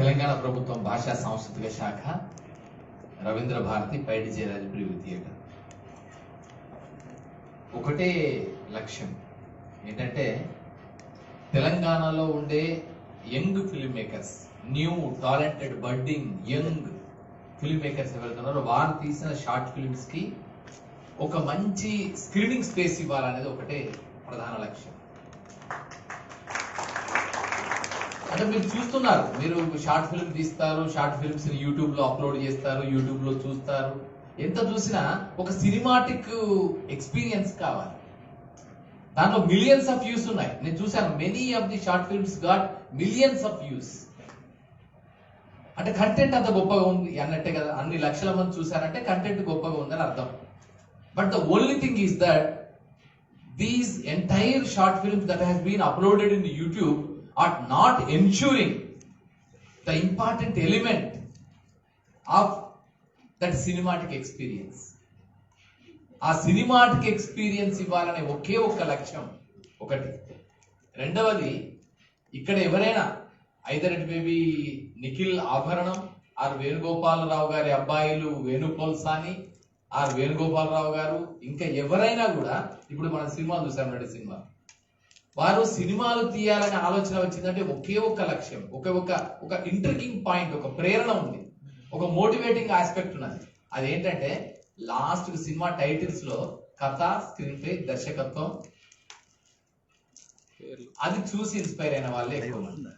తెలంగాణ ప్రభుత్వం భాషా సాంస్కృతిక శాఖ రవీంద్ర భారతి పైడి జయరాజు ప్రివ్యూ థియేటర్ ఒకటే లక్ష్యం ఏంటంటే తెలంగాణలో ఉండే young film makers new talented budding young film makers ఎవరైతే వారు తీసిన షార్ట్ ఫిల్మ్స్కి ఒక మంచి స్క్రీనింగ్ స్పేస్ ఇవ్వాలనేది ఒకటే ప్రధాన లక్ష్యం. అంటే మీరు చూస్తున్నారు. మీరు షార్ట్ ఫిల్మ్ తీస్తారు షార్ట్ ఫిల్మ్స్ యూట్యూబ్లో అప్లోడ్ చేస్తారు యూట్యూబ్లో చూస్తారు. ఎంత చూసినా ఒక సినిమాటిక్ ఎక్స్పీరియన్స్ కావాలి. దాంట్లో మిలియన్స్ ఆఫ్ వ్యూస్ ఉన్నాయి. నేను చూశాను many of the short films got millions of views అంటే కంటెంట్ అంత గొప్పగా ఉంది అన్నట్టే కదా అన్ని లక్షల మంది చూశారంటే కంటెంట్ గొప్పగా ఉందని అర్థం. But the only thing is that these entire short films that has been uploaded in YouTube are not ensuring the important element of that cinematic experience. ఆ సినిమాటిక్ ఎక్స్పీరియన్స్ ఇవ్వాలనే ఒకే ఒక్క లక్ష్యం ఒకటి రెండవది ఇక్కడ ఎవరైనా ఐదర్ ఇట్ మేబీ నిఖిల్ ఆభరణం ఆర్ వేణుగోపాలరావు గారి అబ్బాయిలు వేణుపోల్సాని ఆర్ వేణుగోపాలరావు గారు ఇంకా ఎవరైనా కూడా ఇప్పుడు మన సినిమాలు చూసాం రెడ్డి సినిమా వారు సినిమాలు తీయాలనే ఆలోచన వచ్చిందంటే ఒకే ఒక్క లక్ష్యం ఒకే ఒక్క ఒక ఇంట్రెకింగ్ పాయింట్ ఒక ప్రేరణ ఉంది. ఒక మోటివేటింగ్ ఆస్పెక్ట్ ఉన్నది. అదేంటంటే లాస్ట్ సినిమా టైటిల్స్లో కథ స్క్రీన్ ప్లే దర్శకత్వం అది చూసి ఇన్స్పైర్ అయిన వాళ్ళే ఎక్కువ మంది.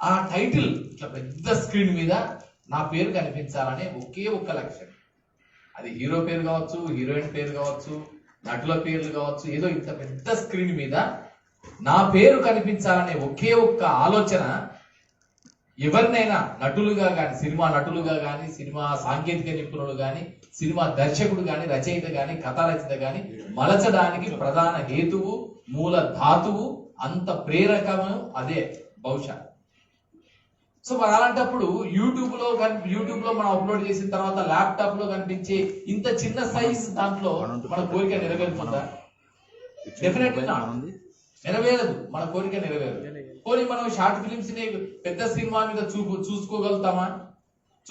ఆ టైటిల్ ఇట్లా పెద్ద స్క్రీన్ మీద నా పేరు కనిపించాలనే ఒకే ఒక్క లక్ష్యం. అది హీరో పేరు కావచ్చు హీరోయిన్ పేరు కావచ్చు నటుల పేర్లు కావచ్చు ఏదో ఇంత పెద్ద స్క్రీన్ మీద నా పేరు కనిపించాలనే ఒకే ఒక్క ఆలోచన ఎవరినైనా నటులుగా కానీ సినిమా నటులుగా కానీ సినిమా సాంకేతిక నిపుణులు కానీ సినిమా దర్శకుడు కానీ రచయిత కానీ కథారచయిత కానీ మలచడానికి ప్రధాన హేతువు మూల ధాతువు అంత ప్రేరకము అదే బహుశా. సో మరి అలాంటప్పుడు యూట్యూబ్లో యూట్యూబ్లో మనం అప్లోడ్ చేసిన తర్వాత ల్యాప్టాప్లో కనిపించే ఇంత చిన్న సైజ్ దాంట్లో మన కోరిక నెరవేరుతుందా? Definitely not నెరవేరదు. మన కోరిక నెరవేరదు. పోనీ మనం షార్ట్ ఫిలిమ్స్ని పెద్ద సినిమా మీద చూపు చూసుకోగలుగుతామా?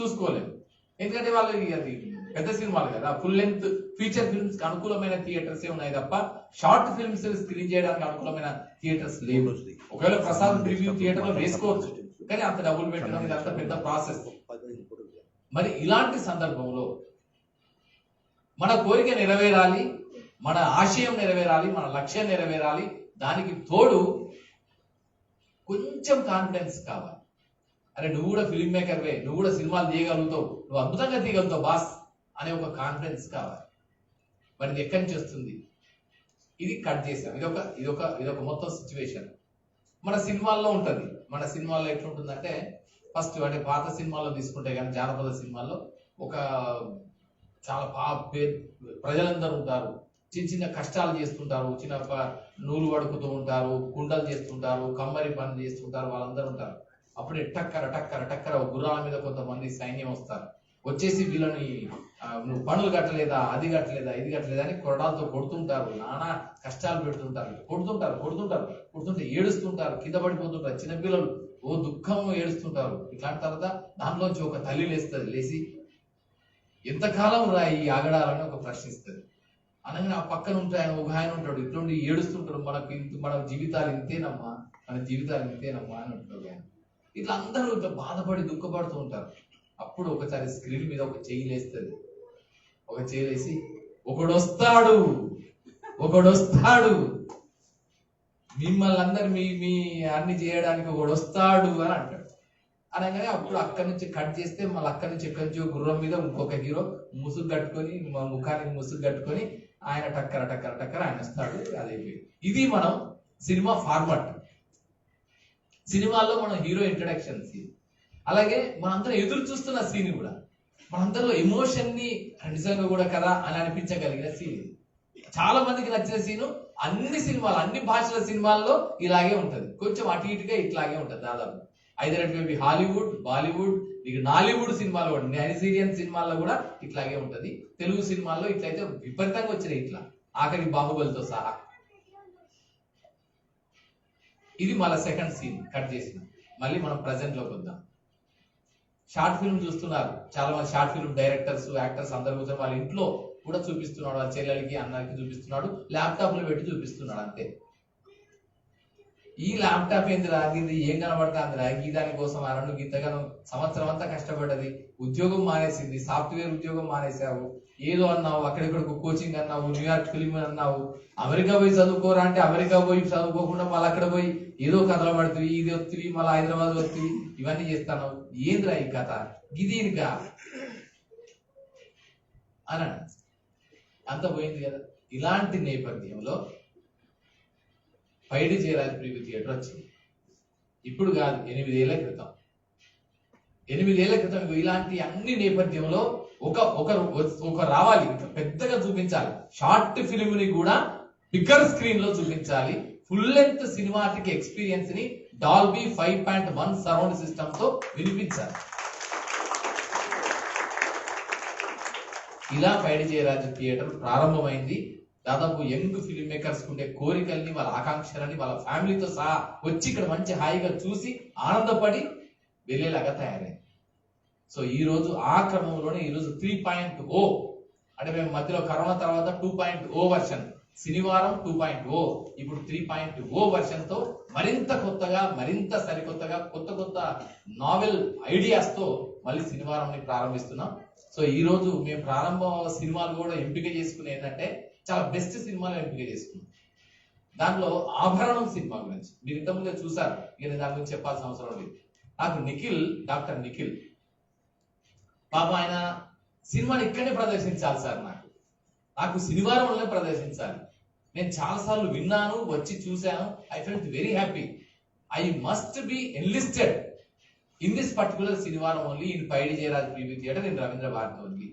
చూసుకోలేము ఎందుకంటే వాళ్ళకి అది పెద్ద సినిమాలు కదా. ఫుల్ లెంత్ ఫీచర్ ఫిల్మ్స్కి అనుకూలమైన థియేటర్స్ ఉన్నాయి తప్ప షార్ట్ ఫిల్మ్స్ స్క్రీన్ చేయడానికి అనుకూలమైన థియేటర్స్ లేవు. ఒకవేళ ప్రసాద్ రివ్యూ థియేటర్లో వేసుకోవచ్చు. కానీ అంత డబ్బులు పెట్టడం ఇది అంత పెద్ద ప్రాసెస్ మరి ఇలాంటి సందర్భంలో మన కోరిక నెరవేరాలి మన ఆశయం నెరవేరాలి మన లక్ష్యం నెరవేరాలి దానికి తోడు కొంచెం కాన్ఫిడెన్స్ కావాలి. అరే నువ్వు కూడా ఫిల్మ్ మేకర్వే నువ్వు కూడా సినిమాలు తీయగలుగుతావు నువ్వు అద్భుతంగా తీయగలుగుతావు బాస్ అనే ఒక కాన్ఫిడెన్స్ కావాలి. మరి ఇది ఎక్కడి నుంచి వస్తుంది? ఇది కట్ చేసాం ఇదొక ఇదొక ఇదొక మొత్తం సిచ్యువేషన్ మన సినిమాల్లో ఉంటుంది. మన సినిమాల్లో ఎట్లుంటుందంటే ఫస్ట్ అంటే పాత సినిమాల్లో తీసుకుంటే కానీ జానపద సినిమాల్లో ఒక చాలా బాగా పే- ప్రజలందరూ ఉంటారు. చిన్న చిన్న కష్టాలు చేస్తుంటారు. చిన్న నూలు వడుకుతూ ఉంటారు కుండలు చేస్తుంటారు కమ్మరి పని చేస్తుంటారు వాళ్ళందరూ ఉంటారు. అప్పుడే టక్కర టక్కర టక్కర గుర్రాల మీద కొంతమంది సైన్యం వస్తారు. వచ్చేసి వీళ్ళని నువ్వు పనులు కట్టలేదా అది కట్టలేదా ఇది కట్టలేదా అని కొరడాలతో కొడుతుంటారు. నానా కష్టాలు పెడుతుంటారు. కొడుతుంటారు కొడుతుంటారు. కొడుతుంటే ఏడుస్తుంటారు. కింద పడిపోతుంటారు. చిన్నపిల్లలు ఓ దుఃఖం ఏడుస్తుంటారు. ఇట్లాంటి తర్వాత దాంట్లోంచి ఒక తల్లి లేస్తుంది. లేచి ఎంతకాలం రా ఈ ఆగడాలని ఒక ప్రశ్నిస్తుంది అనగానే ఆ పక్కన ఉంటే ఆయన ఒక ఆయన ఉంటాడు. ఇటువంటి ఏడుస్తుంటాడు. మనకు ఇంత మన జీవితాలు ఇంతేనమ్మా. మన జీవితాలు ఇంతేనమ్మా అని ఉంటాడు ఆయన. ఇట్లా అందరూ ఇట్లా బాధపడి దుఃఖపడుతూ ఉంటారు. అప్పుడు ఒకసారి స్క్రీన్ మీద ఒక చెయ్యి లేస్తుంది. ఒక చెయ్యి లేసి ఒకడు వస్తాడు ఒకడు వస్తాడు మిమ్మల్ని అందరు మీ మీ అన్ని చేయడానికి ఒకడు వస్తాడు అని అంటాడు. అనగానే అప్పుడు అక్కడి నుంచి కట్ చేస్తే మళ్ళీ అక్కడి నుంచి ఎక్కడి నుంచి గుర్రం మీద ఇంకొక హీరో ముసుగు కట్టుకొని మా ముఖానికి ముసుగు కట్టుకొని ఆయన టక్కర టక్కర టక్కర ఆయన వస్తాడు. అదే ఇది మనం సినిమా ఫార్మాట్. సినిమాల్లో మనం హీరో ఇంట్రడక్షన్ సీన్. అలాగే మనందరం ఎదురు చూస్తున్న సీన్ కూడా. మనందరిలో ఎమోషన్ని నిజంగా కూడా కదా అని అనిపించగలిగిన సీన్ చాలా మందికి నచ్చిన సీను అన్ని సినిమాలు అన్ని భాషల సినిమాల్లో ఇలాగే ఉంటది. కొంచెం అటు ఇటుగా ఇట్లాగే ఉంటది దాదాపు. ఐదర్ మేబీ హాలీవుడ్ బాలీవుడ్ ఇక నాలీవుడ్ సినిమాలు కూడా నైజీరియన్ సినిమాల్లో కూడా ఇట్లాగే ఉంటది. తెలుగు సినిమాల్లో ఇట్లయితే విపరీతంగా వచ్చినాయి ఇట్లా. ఆఖరి బాహుబలితో సహా. ఇది మళ్ళీ సెకండ్ సీన్ కట్ చేసిన. మళ్ళీ మనం ప్రజెంట్లోకి వద్దాం. షార్ట్ ఫిల్మ్ చూస్తున్నారు. చాలా మంది షార్ట్ ఫిల్మ్ డైరెక్టర్స్ యాక్టర్స్ అందరు కూర్చొని వాళ్ళ ఇంట్లో కూడా చూపిస్తున్నాడు వాళ్ళ చెల్లెలకి అన్నకి చూపిస్తున్నాడు ల్యాప్టాప్లో పెట్టి చూపిస్తున్నాడు అంతే. ఈ ల్యాప్టాప్ ఏందిరా ఇది ఏం కనబడుతుందిరా రాగి దానికోసం అరణు గీతగాను సంవత్సరం అంతా కష్టపడ్డది. ఉద్యోగం మానేసింది. సాఫ్ట్వేర్ ఉద్యోగం మానేసావు ఏదో అన్నావు అక్కడిక్కడ కోచింగ్ అన్నావు న్యూయార్క్ ఫిలిం అన్నావు. అమెరికా పోయి చదువుకోరా అంటే అమెరికా పోయి చదువుకోకుండా మళ్ళీ అక్కడ పోయి ఏదో కథలు పడుతుంది ఇది వస్తుంది మళ్ళీ హైదరాబాద్ వస్తుంది ఇవన్నీ చేస్తాను ఏంద్రా ఈ కథ? ఇది ఇంకా అనండి అంత పోయింది కదా. ఇలాంటి నేపథ్యంలో పైడి చేరాలి ప్రీవి థియేటర్ వచ్చింది. ఇప్పుడు కాదు ఎనిమిదేళ్ళ క్రితం. ఎనిమిదేళ్ళ క్రితం ఇలాంటి అన్ని నేపథ్యంలో ఒక ఒక ఒక రావాలి. ఇంకా పెద్దగా చూపించాలి. షార్ట్ ఫిలిం ని కూడా బిగ్గర్ స్క్రీన్లో చూపించాలి. ఫుల్ లెంత్ సినిమాటిక్ ఎక్స్పీరియన్స్ని Dolby five point one surround సిస్టమ్తో వినిపించారు. ఇలా పైడి జయరాజు థియేటర్ ప్రారంభమైంది. దాదాపు యంగ్ ఫిల్మ్ మేకర్స్ ఉండే కోరికల్ని వాళ్ళ ఆకాంక్షలని వాళ్ళ ఫ్యామిలీతో సహా వచ్చి ఇక్కడ మంచి హాయిగా చూసి ఆనందపడి వెళ్ళేలాగా తయారైంది. సో ఈ రోజు ఆ క్రమంలోనే ఈ రోజు త్రీ పాయింట్ ఓ అంటే మేము మధ్యలో కరోనా తర్వాత two point O version Shanivaram two point O ఇప్పుడు త్రీ పాయింట్ ఓ వర్షన్తో మరింత కొత్తగా మరింత సరికొత్తగా కొత్త కొత్త నావెల్ ఐడియాస్తో మళ్ళీ శనివారం ప్రారంభిస్తున్నాం. సో ఈ రోజు మేము ప్రారంభ సినిమాలు కూడా ఎంపిక చేసుకునే ఏంటంటే చాలా బెస్ట్ సినిమాలు ఎంపిక చేసుకున్నాం. దాంట్లో ఆభరణం సినిమా గురించి. మీరు ఇంతకుముందే చూసారు నేను దాని గురించి చెప్పాల్సిన అవసరం లేదు. నాకు నిఖిల్ డాక్టర్ నిఖిల్. పాప ఆయన సినిమాని ఇక్కడనే ప్రదర్శించాలి సార్ నాకు. నాకు శనివారంలోనే ప్రదర్శించాలి. నేను చాలాసార్లు విన్నాను వచ్చి చూశాను. I felt very happy I must be enlisted in this particular Shanivaram only in Paidi Jayaraj preview theatre in Ravindra Bharathi only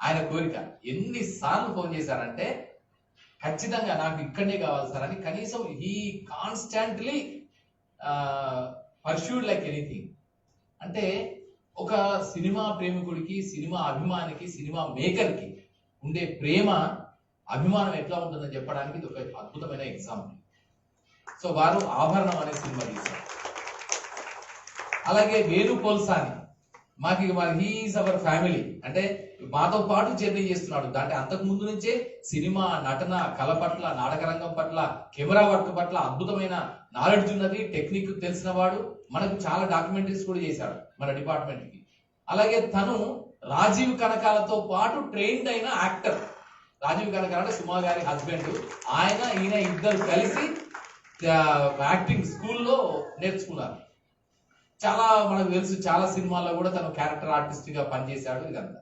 ఆయన కోరిక ఎన్నిసార్లు ఫోన్ చేశారంటే ఖచ్చితంగా నాకు ఇక్కడనే కావాలి సార్ అని కనీసం ఈ కాన్స్టాంట్లీ పర్ష్యూడ్ లైక్ ఎనీథింగ్ అంటే ఒక సినిమా ప్రేమికుడికి సినిమా అభిమానికి సినిమా మేకర్కి ఉండే ప్రేమ అభిమానం ఎట్లా ఉంటుందని చెప్పడానికి ఇది ఒక అద్భుతమైన ఎగ్జాంపుల్ సో వారు ఆభరణం అనే సినిమా తీశారు. అలాగే వేణు పోల్సాని మాకు ఇక మరి హీఈస్ అవర్ ఫ్యామిలీ అంటే మాతో పాటు జర్నీ చేస్తున్నాడు. అంటే అంతకు ముందు నుంచే సినిమా నటన కళ పట్ల నాటకరంగం పట్ల కెమెరా వర్క్ పట్ల అద్భుతమైన నాలెడ్జ్ ఉన్నది. టెక్నిక్ తెలిసిన వాడు. మనకు చాలా డాక్యుమెంటరీస్ కూడా చేశాడు మన డిపార్ట్మెంట్కి అలాగే తను రాజీవ్ కనకాలతో పాటు ట్రైన్డ్ అయిన యాక్టర్. రాజీవ్ కనకాల అంటే సుమా గారి హస్బెండ్. ఆయన ఈయన ఇద్దరు కలిసి యాక్టింగ్ స్కూల్లో నేర్చుకున్నారు. చాలా మనకు తెలుసు చాలా సినిమాల్లో కూడా తను క్యారెక్టర్ ఆర్టిస్ట్గా పనిచేశాడు ఇదంతా.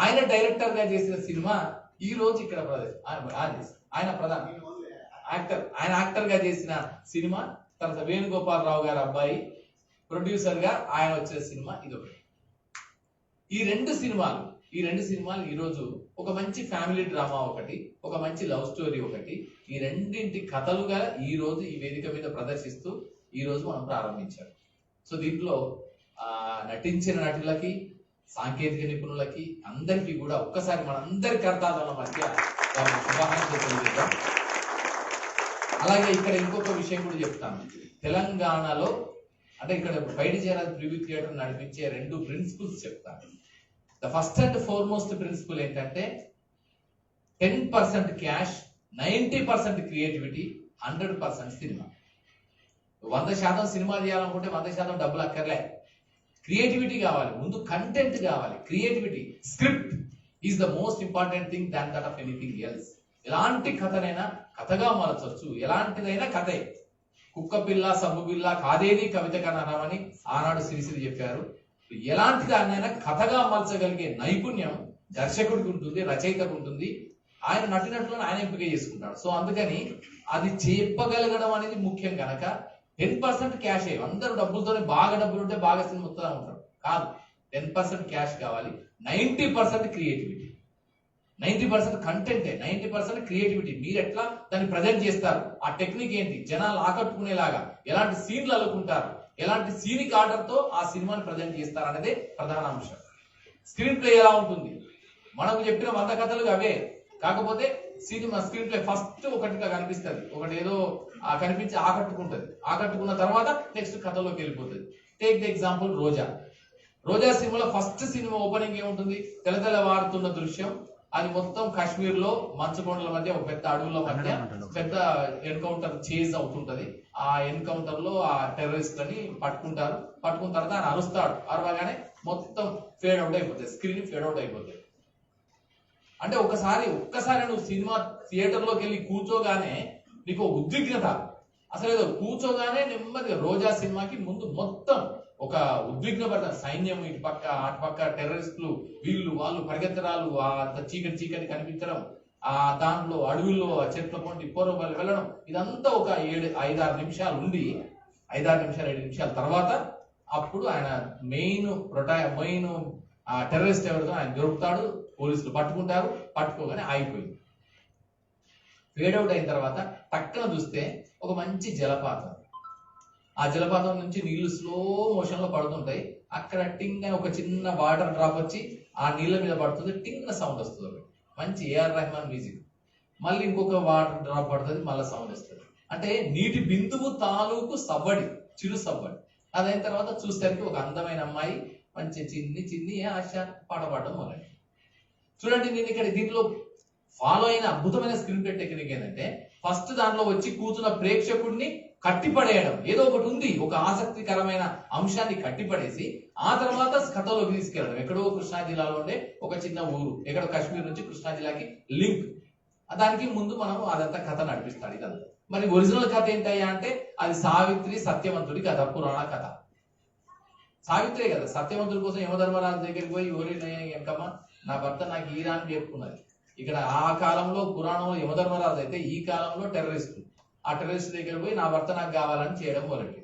ఆయన డైరెక్టర్గా చేసిన సినిమా ఈ రోజు ఇక్కడ ఆయన- ప్రధాన యాక్టర్ ఆయన. యాక్టర్. గా చేసిన సినిమా తర్వాత వేణుగోపాలరావు గారి అబ్బాయి. ప్రొడ్యూసర్గా ఆయన వచ్చిన సినిమా ఇది ఒకటి ఈ రెండు సినిమాలు ఈ రెండు సినిమాలు ఈరోజు ఒక మంచి ఫ్యామిలీ డ్రామా ఒకటి ఒక మంచి లవ్ స్టోరీ ఒకటి. ఈ రెండింటి కథలుగా ఈ రోజు ఈ వేదిక మీద ప్రదర్శిస్తూ ఈ రోజు మనం ప్రారంభించాం. సో దీంట్లో నటించిన నటులకి సాంకేతిక నిపుణులకి అందరికీ కూడా ఒక్కసారి మనందరి కర్తాల మధ్య అలాగే ఇక్కడ ఇంకొక విషయం కూడా చెప్తాను. తెలంగాణలో అంటే ఇక్కడ బయట చేరాలి ప్రివ్యూ థియేటర్ నడిపించే రెండు ప్రిన్సిపల్స్ చెప్తాను. The first and foremost principle ఏంటంటే ten percent cash ninety percent creativity hundred percent cinema వంద శాతం సినిమా చేయాలనుకుంటే వంద శాతం డబ్బులు అక్కర్లే. క్రియేటివిటీ కావాలి ముందు కంటెంట్ కావాలి. Creativity script is the most important thing than that of anything else ఎలాంటి కథనైనా కథగా మార్చవచ్చు ఎలాంటిదైనా కథే. కుక్క పిల్ల సబ్బు పిల్ల కాదేది కవిత కనరామని ఆనాడు సిరిసిరి చెప్పారు. ఎలాంటి దాన్నైనా కథగా మలచగలిగే నైపుణ్యం దర్శకుడికి ఉంటుంది రచయితకు ఉంటుంది. ఆయన నటినట్లు ఆయన ఎంపిక చేసుకుంటాడు. సో అందుకని అది చెప్పగలగడం అనేది ముఖ్యం కనుక టెన్ పర్సెంట్ క్యాష్. అందరూ డబ్బులతోనే బాగా డబ్బులు ఉంటే బాగా సినిమా ఉంటారు కాదు టెన్ పర్సెంట్ క్యాష్ కావాలి. Ninety percent creativity. Ninety percent కంటెంటే ninety percent creativity. మీరు ఎట్లా దాన్ని ప్రజెంట్ చేస్తారు? ఆ టెక్నిక్ ఏంటి? జనాలు ఆకట్టుకునేలాగా ఎలాంటి సీన్లు అల్లుకుంటారు? ఎలాంటి సీనిక్ ఆర్డర్తో ఆ సినిమాని ప్రజెంట్ చేస్తారు అనేది ప్రధాన అంశం. స్క్రీన్ ప్లే ఎలా ఉంటుంది? మనకు చెప్పిన వంద కథలు అవే. కాకపోతే సినిమా స్క్రీన్ ప్లే ఫస్ట్ ఒకటిగా కనిపిస్తుంది. ఒకటి ఏదో ఆ కనిపించి ఆకట్టుకుంటది. ఆకట్టుకున్న తర్వాత నెక్స్ట్ కథలోకి వెళ్ళిపోతుంది. Take the example Roja. Roja సినిమాలో ఫస్ట్ సినిమా ఓపెనింగ్ ఏముంటుంది? తెల వాడుతున్న దృశ్యం. అది మొత్తం కాశ్మీర్లో మంచు కొండల మధ్య ఒక పెద్ద అడవుల మధ్య పెద్ద ఎన్కౌంటర్ చేజ్ అవుతుంటది. ఆ ఎన్కౌంటర్లో ఆ టెర్రరిస్ట్ అని పట్టుకుంటారు. పట్టుకున్న తర్వాత ఆయన అరుస్తాడు. అరవగానే మొత్తం ఫేడ్ అవుట్ అయిపోతుంది. స్క్రీన్ ఫేడ్ అవుట్ అయిపోతుంది. అంటే ఒకసారి ఒక్కసారి నువ్వు సినిమా థియేటర్లోకి వెళ్ళి కూర్చోగానే నీకు ఉద్విగ్నత. అసలు ఏదో కూర్చోగానే నెమ్మదిగా రోజా సినిమాకి ముందు మొత్తం ఒక ఉద్విగ్నపడ్డ సైన్యం ఇటు పక్క అటు పక్క టెర్రరిస్టులు వీళ్ళు వాళ్ళు పరిగెత్తరాలు ఆ అంత చీకటి చీకటి కనిపించడం ఆ దాంట్లో అడవుల్లో ఆ చెట్ల పొంటి పూర్వం వెళ్ళడం ఇదంతా ఒక ఏడు ఐదారు నిమిషాలు ఉండి ఐదారు నిమిషాలు ఏడు నిమిషాల తర్వాత అప్పుడు ఆయన మెయిన్ ప్రొటా మెయిన్ ఆ టెర్రరిస్ట్ ఎవరితో ఆయన దొరుకుతాడు పోలీసులు పట్టుకుంటారు పట్టుకోగానే ఆగిపోయింది. ఫేడ్ అవుట్ అయిన తర్వాత పక్కన చూస్తే ఒక మంచి జలపాతం. ఆ జలపాతం నుంచి నీళ్ళు స్లో మోషన్లో పడుతుంటాయి. అక్కడ టింగ్ అని ఒక చిన్న వాటర్ డ్రాప్ వచ్చి ఆ నీళ్ళ మీద పడుతుంది. టింగ్ సౌండ్ వస్తుంది ఒకటి. మంచి ఏఆర్ రెహమాన్ మ్యూజిక్ మళ్ళీ ఇంకొక వాటర్ డ్రాప్ పడుతుంది మళ్ళీ సౌండ్ వస్తుంది. అంటే నీటి బిందువు తాలూకు సవ్వడి చిరు సవ్వడి. అదైన తర్వాత చూసేసరికి ఒక అందమైన అమ్మాయి మంచి చిన్ని చిన్ని ఆశ పాట పాడడం మొదలైంది. చూడండి నేను ఇక్కడ దీంట్లో ఫాలో అయిన అద్భుతమైన స్క్రీన్ ప్లే టెక్నిక్ ఏంటంటే ఫస్ట్ దాంట్లో వచ్చి కూర్చున్న ప్రేక్షకుడిని కట్టిపడేయడం. ఏదో ఒకటి ఉంది ఒక ఆసక్తికరమైన అంశాన్ని కట్టిపడేసి ఆ తర్వాత కథలోకి తీసుకెళ్ళడం. ఎక్కడో కృష్ణా జిల్లాలో ఉండే ఒక చిన్న ఊరు ఎక్కడో కాశ్మీర్ నుంచి కృష్ణా జిల్లాకి లింక్. దానికి ముందు మనం అదంతా కథ నడిపిస్తాడు ఇదంతా. మరి ఒరిజినల్ కథ ఏంటయ్యా అంటే అది సావిత్రి సత్యవంతుడి కథ పురాణ కథ. సావిత్రే కదా సత్యవంతుడి కోసం యమధర్మరాజు దగ్గరికి పోయి ఓరి ఎంకమ్మ నా భర్త నాకు ఈరా అని చెప్పుకున్నది. ఇక్కడ ఆ కాలంలో పురాణంలో యమధర్మరాజు అయితే ఈ కాలంలో టెర్రరిస్ట్ ఆ టెర్రరిస్ట్ దగ్గర పోయి నా భర్త నాకు కావాలని చేయడం మొదలెట్టింది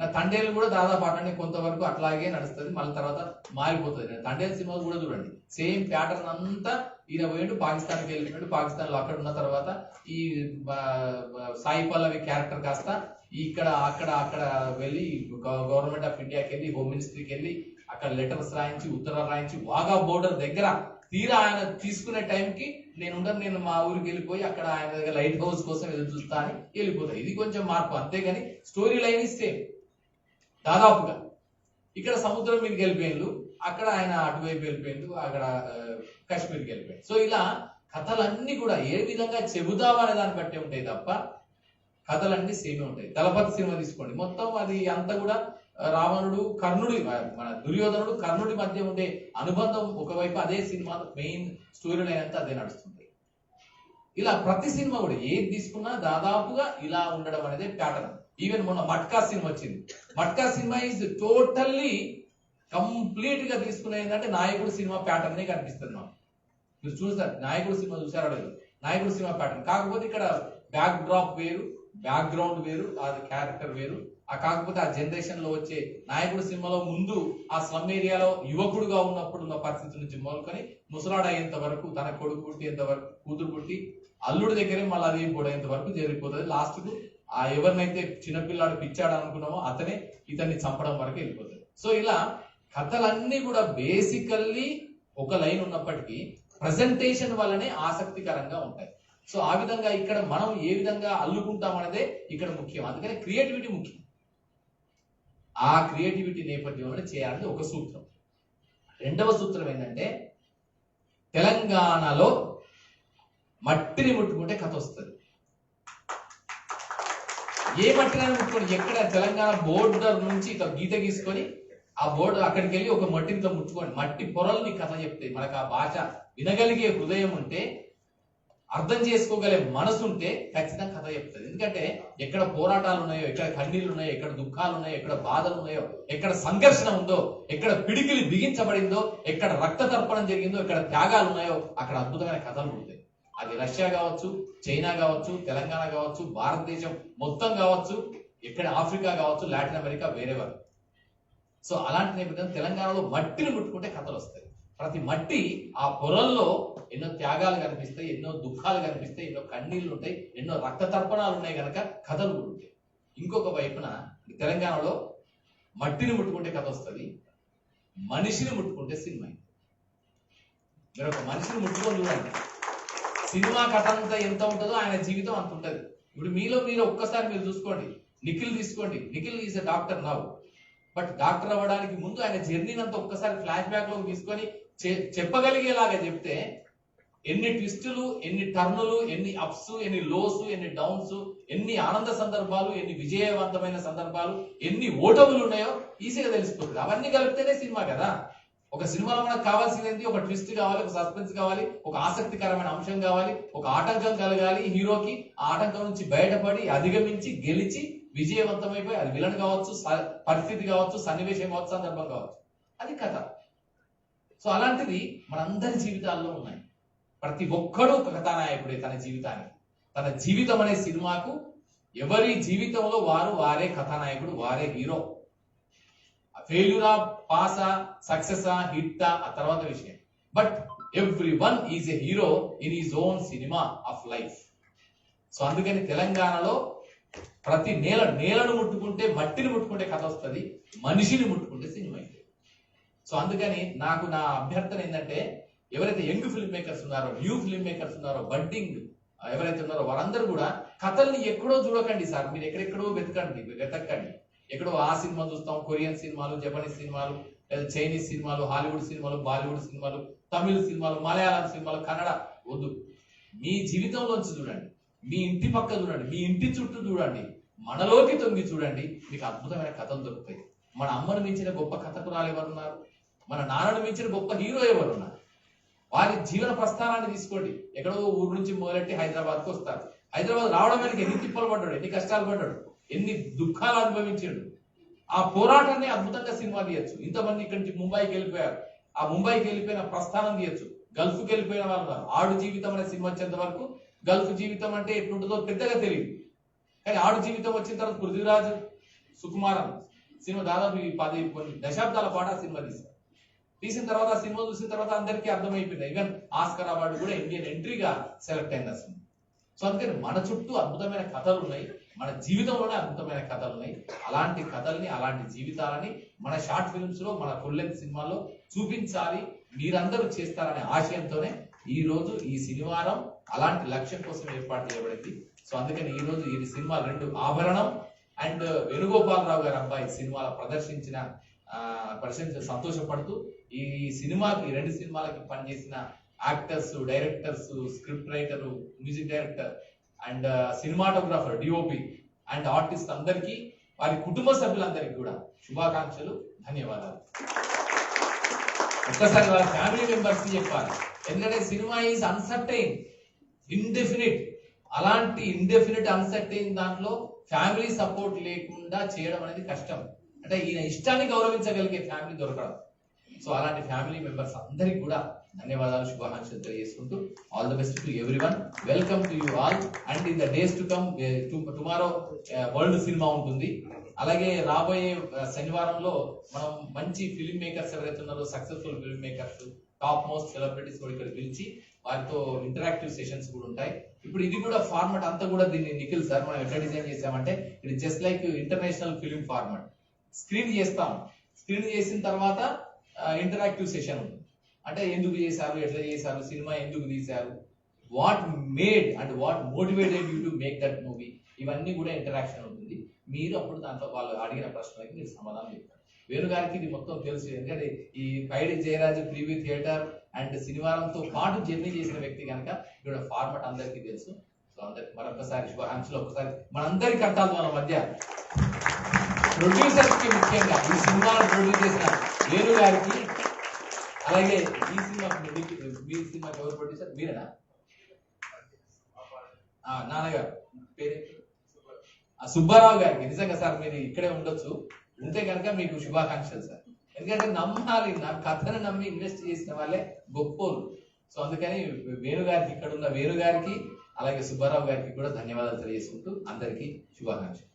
నా తండేలు కూడా దాదాపు అట్లనే కొంతవరకు అట్లాగే నడుస్తుంది మళ్ళీ తర్వాత మారిపోతుంది. నేను తండేలు సినిమా కూడా చూడండి. సేమ్ ప్యాటర్న్ అంతా ఈయన పోయిండు పాకిస్తాన్కి వెళ్ళిపోయాడు. పాకిస్తాన్లో అక్కడ ఉన్న తర్వాత ఈ సాయి పల్లవి క్యారెక్టర్ కాస్త ఇక్కడ అక్కడ అక్కడ వెళ్ళి గవర్నమెంట్ ఆఫ్ ఇండియాకి వెళ్ళి హోమ్ మినిస్ట్రీకి వెళ్ళి అక్కడ లెటర్స్ రాయించి ఉత్తరాలు రాయించి వాగా బోర్డర్ దగ్గర తీరా ఆయన తీసుకునే టైంకి నేను ఉండను నేను మా ఊరికి వెళ్ళిపోయి అక్కడ ఆయన దగ్గర లైట్ హౌస్ కోసం ఎదురు చూస్తా అని వెళ్ళిపోతాయి ఇది కొంచెం మార్పు అంతేగాని స్టోరీ లైన్ ఇస్తే దాదాపుగా ఇక్కడ సముద్రం మీదకి వెళ్ళిపోయిండు అక్కడ ఆయన అటువైపు వెళ్ళిపోయిండు అక్కడ కాశ్మీర్కి వెళ్ళిపోయింది సో ఇలా కథలన్నీ కూడా ఏ విధంగా చెబుదాం అనే దాన్ని బట్టి ఉంటాయి తప్ప కథలన్నీ సేమే ఉంటాయి. దళపతి సినిమా తీసుకోండి. మొత్తం అది అంతా కూడా రావణుడు కర్ణుడి మన దుర్యోధనుడు కర్ణుడి మధ్య ఉండే అనుబంధం ఒకవైపు అదే సినిమా మెయిన్ స్టోరీ లైన్ అంతా అదే నడుస్తుంది. ఇలా ప్రతి సినిమా కూడా ఏది తీసుకున్నా దాదాపుగా ఇలా ఉండడం అనేది ప్యాటర్న్. ఈవెన్ మొన్న మట్కా సినిమా వచ్చింది. మట్కా సినిమా ఈజ్ టోటల్లీ కంప్లీట్గా తీసుకునే ఏంటంటే నాయకుడు సినిమా ప్యాటర్న్ కనిపిస్తుంది మాకు. మీరు చూసారు నాయకుడు సినిమా చూసారా లేదు. నాయకుడు సినిమా ప్యాటర్న్. కాకపోతే ఇక్కడ బ్యాక్ డ్రాప్ వేరు బ్యాక్గ్రౌండ్ వేరు అది క్యారెక్టర్ వేరు. ఆ కాకపోతే ఆ జనరేషన్లో వచ్చే నాయకుడు సినిమాలో ముందు ఆ స్లమ్ ఏరియాలో యువకుడుగా ఉన్నప్పుడు ఉన్న పరిస్థితి నుంచి మొదలుకొని ముసలాడయ్యేంత వరకు తన కొడుకు పుట్టేంత వరకు కూతురు పుట్టి అల్లుడి దగ్గరే మళ్ళీ అది పోడేంత వరకు జరిగిపోతుంది. లాస్ట్కు ఆ ఎవరినైతే చిన్నపిల్లాడు పిచ్చాడు అనుకున్నామో అతనే ఇతన్ని చంపడం వరకు వెళ్ళిపోతుంది. సో ఇలా కథలన్నీ కూడా బేసికల్లీ ఒక లైన్ ఉన్నప్పటికీ ప్రజెంటేషన్ వల్లనే ఆసక్తికరంగా ఉంటాయి. సో ఆ విధంగా ఇక్కడ మనం ఏ విధంగా అల్లుకుంటాం అనేదే ఇక్కడ ముఖ్యం. అందుకని క్రియేటివిటీ ముఖ్యం. ఆ క్రియేటివిటీ నేపథ్యంలో చేయాలని ఒక సూత్రం. రెండవ సూత్రం ఏంటంటే తెలంగాణలో మట్టిని ముట్టుకుంటే కథ వస్తుంది. ఏ మట్టినైనా ముట్టుకోండి ఎక్కడ తెలంగాణ బోర్డర్ నుంచి గీత గీసుకొని ఆ బోర్డు అక్కడికి వెళ్ళి ఒక మట్టితో ముట్టుకోండి. మట్టి పొరల్ని కథ చెప్తే మనకు ఆ భాష వినగలిగే హృదయం ఉంటే అర్థం చేసుకోగలే మనసు ఉంటే ఖచ్చితంగా కథ చెప్తుంది. ఎందుకంటే ఎక్కడ పోరాటాలు ఉన్నాయో ఎక్కడ కన్నీళ్ళు ఉన్నాయో ఎక్కడ దుఃఖాలు ఉన్నాయో ఎక్కడ బాధలు ఉన్నాయో ఎక్కడ సంఘర్షణ ఉందో ఎక్కడ పిడికిలి బిగించబడిందో ఎక్కడ రక్త తర్పణం జరిగిందో ఎక్కడ త్యాగాలు ఉన్నాయో అక్కడ అద్భుతమైన కథలు ఉంటాయి. అది రష్యా కావచ్చు చైనా కావచ్చు తెలంగాణ కావచ్చు భారతదేశం మొత్తం కావచ్చు ఎక్కడ ఆఫ్రికా కావచ్చు లాటిన్ అమెరికా వేరేవారు. సో అలాంటి నేపథ్యం తెలంగాణలో మట్టిని ముట్టుకుంటే కథలు వస్తాయి. ప్రతి మట్టి ఆ పొరల్లో ఎన్నో త్యాగాలు కనిపిస్తాయి ఎన్నో దుఃఖాలు కనిపిస్తాయి ఎన్నో కన్నీళ్ళు ఉంటాయి ఎన్నో రక్త తర్పణాలు ఉన్నాయి కనుక కథలు కూడా ఉంటాయి ఇంకొక వైపున తెలంగాణలో మట్టిని ముట్టుకుంటే కథ వస్తుంది మనిషిని ముట్టుకుంటే సినిమా. మీరు ఒక మనిషిని ముట్టుకొని చూడండి. సినిమా కథ అంతా ఎంత ఉంటుందో ఆయన జీవితం అంత ఉంటుంది. ఇప్పుడు మీలో మీరు ఒక్కసారి మీరు చూసుకోండి. నిఖిల్ తీసుకోండి. Nikhil is a doctor now but doctor అవ్వడానికి ముందు ఆయన జర్నీని అంతా ఒక్కసారి ఫ్లాష్ బ్యాక్లో తీసుకొని చెప్పగలిగేలాగా చెప్తే ఎన్ని ట్విస్టులు ఎన్ని టర్నులు ఎన్ని అప్స్ ఎన్ని లోస్ ఎన్ని డౌన్స్ ఎన్ని ఆనంద సందర్భాలు ఎన్ని విజయవంతమైన సందర్భాలు ఎన్ని ఓటములు ఉన్నాయో ఈజీగా తెలిసిపోతుంది. అవన్నీ కలిపితేనే సినిమా కదా. ఒక సినిమాలో మనకు కావాల్సింది ఒక ట్విస్ట్ కావాలి ఒక సస్పెన్స్ కావాలి ఒక ఆసక్తికరమైన అంశం కావాలి ఒక ఆటంకం కలగాలి హీరోకి ఆ ఆటంకం నుంచి బయటపడి అధిగమించి గెలిచి విజయవంతమైపోయి అది విలన్ కావచ్చు స- పరిస్థితి కావచ్చు సన్నివేశం కావచ్చు సందర్భం కావచ్చు. అది కథ. సో అలాంటిది మనందరి జీవితాల్లో ఉన్నాయి. ప్రతి ఒక్కడూ ఒక కథానాయకుడే తన జీవితానికి తన జీవితం అనే సినిమాకు ఎవరి జీవితంలో వారు వారే కథానాయకుడు వారే హీరో. ఫెయిల్యూరా పాసా సక్సెసా హిట్టా ఆ తర్వాత విషయం. But every one is a hero in is own cinema of life. So అందుకని తెలంగాణలో ప్రతి నేల నేలను ముట్టుకుంటే మట్టిని ముట్టుకుంటే కథ వస్తుంది మనిషిని ముట్టుకుంటే సినిమా. సో అందుకని నాకు నా అభ్యర్థన ఏంటంటే ఎవరైతే యంగ్ ఫిల్మ్ మేకర్స్ ఉన్నారో న్యూ ఫిల్మ్ మేకర్స్ ఉన్నారో బడ్డింగ్ ఎవరైతే ఉన్నారో వారందరూ కూడా కథల్ని ఎక్కడో చూడకండి సార్. మీరు ఎక్కడెక్కడో వెతకండి వెతకండి. ఎక్కడో ఆ సినిమా చూస్తాం కొరియన్ సినిమాలు జపనీస్ సినిమాలు లేదా చైనీస్ సినిమాలు హాలీవుడ్ సినిమాలు బాలీవుడ్ సినిమాలు తమిళ సినిమాలు మలయాళం సినిమాలు కన్నడ వద్దు. మీ జీవితంలోంచి చూడండి. మీ ఇంటి పక్క చూడండి. మీ ఇంటి చుట్టూ చూడండి. మనలోకి తొంగి చూడండి. మీకు అద్భుతమైన కథలు దొరుకుతాయి. మన అమ్మను మించిన గొప్ప కథకురాలు ఎవరున్నారు? మన నాన్నను మించిన గొప్ప హీరో ఎవరున్నారు వారి జీవన ప్రస్థానాన్ని తీసుకోండి. ఎక్కడో ఊరు నుంచి మొదలెట్టి హైదరాబాద్కి వస్తారు. హైదరాబాద్ రావడం వెనక ఎన్ని తిప్పలు పడ్డాడు ఎన్ని కష్టాలు పడ్డాడు ఎన్ని దుఃఖాలు అనుభవించాడు. ఆ పోరాటాన్ని అద్భుతంగా సినిమా తీయచ్చు. ఇంతమంది ఇక్కడి నుంచి ముంబైకి వెళ్ళిపోయారు. ఆ ముంబైకి వెళ్ళిపోయిన ప్రస్థానం తీయచ్చు. గల్ఫ్కి వెళ్ళిపోయిన వాళ్ళు ఆడు జీవితం అనే సినిమా వచ్చేంత వరకు గల్ఫ్ జీవితం అంటే ఎట్లుంటుందో పెద్దగా తెలియదు. కానీ ఆడు జీవితం వచ్చిన తర్వాత పృథ్వీరాజ్ సుకుమారన్ సినిమా దాదాపు పది కొన్ని దశాబ్దాల పాటు ఆ సినిమా తీశారు. తీసిన తర్వాత ఆ సినిమా చూసిన తర్వాత అందరికీ అర్థమైపోయింది. ఈవెన్ ఆస్కర్ అవార్డు కూడా ఇండియన్ ఎంట్రీగా సెలెక్ట్ అయింది ఆ సినిమా. సో అందుకని మన చుట్టూ అద్భుతమైన కథలు ఉన్నాయి. మన జీవితంలోనే అద్భుతమైన కథలు ఉన్నాయి. అలాంటి కథల్ని అలాంటి జీవితాలని మన షార్ట్ ఫిల్మ్స్లో మన ఫుల్ లెంత్ సినిమాలో చూపించాలి. మీరందరూ చేస్తారనే ఆశయంతోనే ఈ రోజు ఈ శనివారం అలాంటి లక్ష్యం కోసం ఏర్పాటు చేయబడింది. సో అందుకని ఈ రోజు ఈ సినిమా రెండు ఆభరణం అండ్ వేణుగోపాలరావు గారి అబ్బాయి సినిమాల ప్రదర్శించిన ఆ, సంతోషపడుతూ ఈ సినిమాకి రెండు సినిమాలకి పనిచేసిన actors directors script writer music director and cinematographer DOP and artist అందరికీ వారి కుటుంబ సభ్యులందరికీ కూడా శుభాకాంక్షలు ధన్యవాదాలు. ఒక్కసారి వారి ఫ్యామిలీ మెంబర్స్కి చెప్పాలి. ఎందుకంటే సినిమా ఈజ్ అన్సర్టైన్ ఇండెఫినిట్. అలాంటి ఇండెఫినిట్ అన్సర్టైన్ దాంట్లో ఫ్యామిలీ సపోర్ట్ లేకుండా చేయడం అనేది కష్టం. అంటే ఈయన ఇష్టాన్ని గౌరవించగలిగే ఫ్యామిలీ దొరకడం. సో అలాంటి ఫ్యామిలీ మెంబర్స్ అందరికి కూడా ధన్యవాదాలు శుభాకాంక్షలు తెలియజేసుకుంటూ all the best to every one welcome to you all and in the days to come tomorrow world cinema ఉంటుంది. అలాగే రాబోయే శనివారంలో మనం మంచి ఫిల్మ్ మేకర్స్ ఎవరైతే ఉన్నారో successful film makers top most celebrities కూడా ఇక్కడ పిలిచి వారితో ఇంటరాక్టివ్ సెషన్స్ కూడా ఉంటాయి. ఇప్పుడు ఇది కూడా ఫార్మాట్ అంతా కూడా దీన్ని నిఖిల్ సార్ మనం ఎట్లా డిజైన్ చేసామంటే ఇది just like international film format screen చేస్తాం. స్క్రీన్ చేసిన తర్వాత ఇంటరాక్టివ్ సెషన్ ఉంది. అంటే ఎందుకు చేశారు ఎట్లా చేశారు సినిమా ఎందుకు తీశారు what made and what motivated you to make that movie ఇవన్నీ కూడా ఇంటరాక్షన్ ఉంటుంది. మీరు అప్పుడు దాంట్లో వాళ్ళు అడిగిన ప్రశ్నలకి మీరు సమాధానం చెప్తారు. వేణుగారికి ఇది మొత్తం తెలుసు. ఎందుకంటే ఈ Paidi Jayaraju preview theatre and శనివారంతో పాటు జర్నీ చేసిన వ్యక్తి కనుక ఇక్కడ ఫార్మాట్ అందరికీ తెలుసు. సో అందరికి మరొకసారి శుభాకాంక్షలు. ఒకసారి మనందరి కట్టాలి మన మధ్య ప్రొడ్యూసర్స్కి ముఖ్యంగా ఈ సినిమాను ప్రొడ్యూస్ చేసిన వేణు గారికి అలాగే ఈ సినిమా మీ సినిమాకి ఎవరు ప్రొడ్యూసర్? మీరేనా? నాన్నగారు పేరే? ఆ సుబ్బారావు గారికి. నిజంగా సార్ మీరు ఇక్కడే ఉండొచ్చు. ఉంటే కనుక మీకు శుభాకాంక్షలు సార్. ఎందుకంటే నమ్మాలి నా కథను నమ్మి ఇన్వెస్ట్ చేసిన వాళ్ళే గొప్పోలు. సో అందుకని వేణు గారికి ఇక్కడ ఉన్న వేణు గారికి అలాగే సుబ్బారావు గారికి కూడా ధన్యవాదాలు తెలియజేసుకుంటూ అందరికీ శుభాకాంక్షలు.